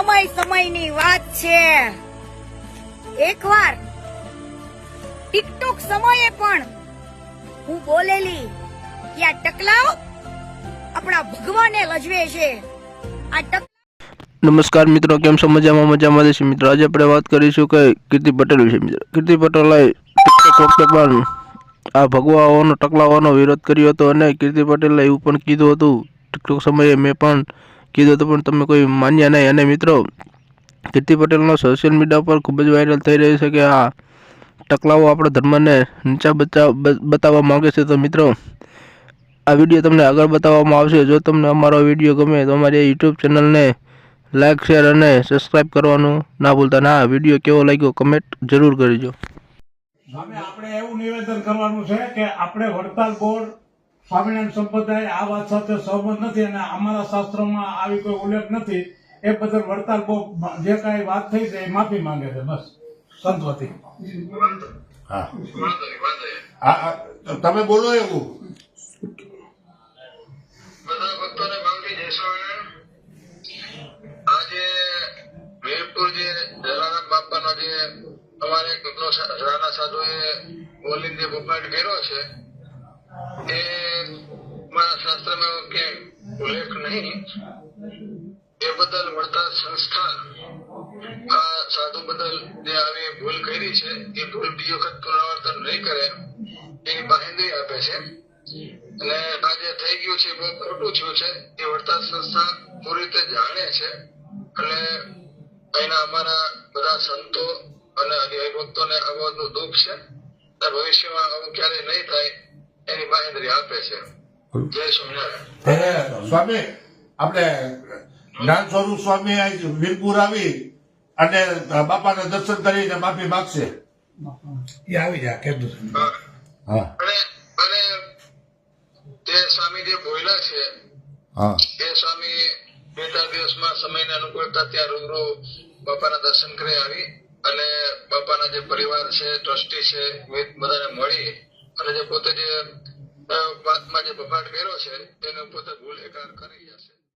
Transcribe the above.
સમય સમયની વાત છે. એકવાર ટિકટોક સમયે પણ હું બોલેલી કે આ ટકલાઓ આપણા ભગવાને લજવે છે. આ ટક નમસ્કાર મિત્રો, કેમ છો? મજામાં મજામાં છે મિત્રો, આજે આપણે વાત કરીશું કે કીર્તિ પટેલ વિશે. મિત્રો, કીર્તિ પટેલે ટિકટોક વખતે પણ આ ભગવાઓનો ટકલાઓનો વિરોધ કર્યો હતો અને કીર્તિ પટેલે એવું પણ કીધું હતું, ટિકટોક સમયે મેં પણ કીધું હતું, પણ તમે કોઈ માન્યા નહીં. અને મિત્રો, કીર્તિ પટેલનો સોશિયલ મીડિયા પર ખૂબ જ વાયરલ થઈ રહ્યું છે કે આ ટકલાઓ આપણા ધર્મને નીચા બતાવવા માંગે છે. તો મિત્રો, આ વીડિયો તમને આગળ બતાવવામાં આવશે. જો તમને અમારો વીડિયો ગમે, તો અમારી યુટ્યુબ ચેનલને લાઇક શેર અને સબસ્ક્રાઇબ કરવાનું ના ભૂલતા. ના વીડિયો કેવો લાગ્યો કમેન્ટ જરૂર કરજો. આપણે એવું નિવેદન કરવાનું છે કે આપણે વડતાલ બોર્ડ સ્વામિનારાયણ સંપ્રદાય આ વાત સાથે સહમત નથી અને અમારા શાસ્ત્રોમાં આવી કોઈ ઉલ્લેખ નથી. એ બદલ વળતાલ બહુ જે કાંઈ વાત થઈ છે એ માફી માંગે છે, બસ. સંતવતી તમે બોલો એવું. બધા ભક્તોને જે જલારામ બાપાનો જે અમારે રાણા જે બુકાટ કર્યો છે એ મારા શાસ્ત્રમાં કે ઉલ્લેખ નહીં. એ બદલ વડતાલ સંસ્થા આ સાધુ બદલ જે આવી ભૂલ કરી છે, એ ભૂલ બીજી વખત પુનરાવર્તન નહીં કરે, એની બાહેંધરી આપે છે. અને આ જે થઈ ગયું છે બહુ ખોટું થયું છે, એ વળતા સંસ્થા પૂરી રીતે જાણે છે. અને અહીંના અમારા બધા સંતો અને હરિભક્તોને આ બાબતનું દુઃખ છે. ભવિષ્યમાં આવું ક્યારેય નહીં થાય. એની બાહેંધરી આપે છે. જય સ્વામિનારાયણ. સ્વામી આપણે જ્ઞાન સ્વરૂપ સ્વામી વીરપુર આવી અને બાપાના દર્શન કરીને માફી માગશે. એ આવી જાય કીધું છે હા. અને અને તે સ્વામી જે બોલ્યા છે હા. એ સ્વામી બે ચાર દિવસમાં સમયને અનુકૂળતા ત્યાં રૂબરૂ બાપાના દર્શન કરી આવી અને બાપાના જે પરિવાર છે ટ્રસ્ટી છે બધાને મળી અને જે પોતે જે જે બફાટ કર્યો છે એને પોતે ભૂલ એકાર કરી છે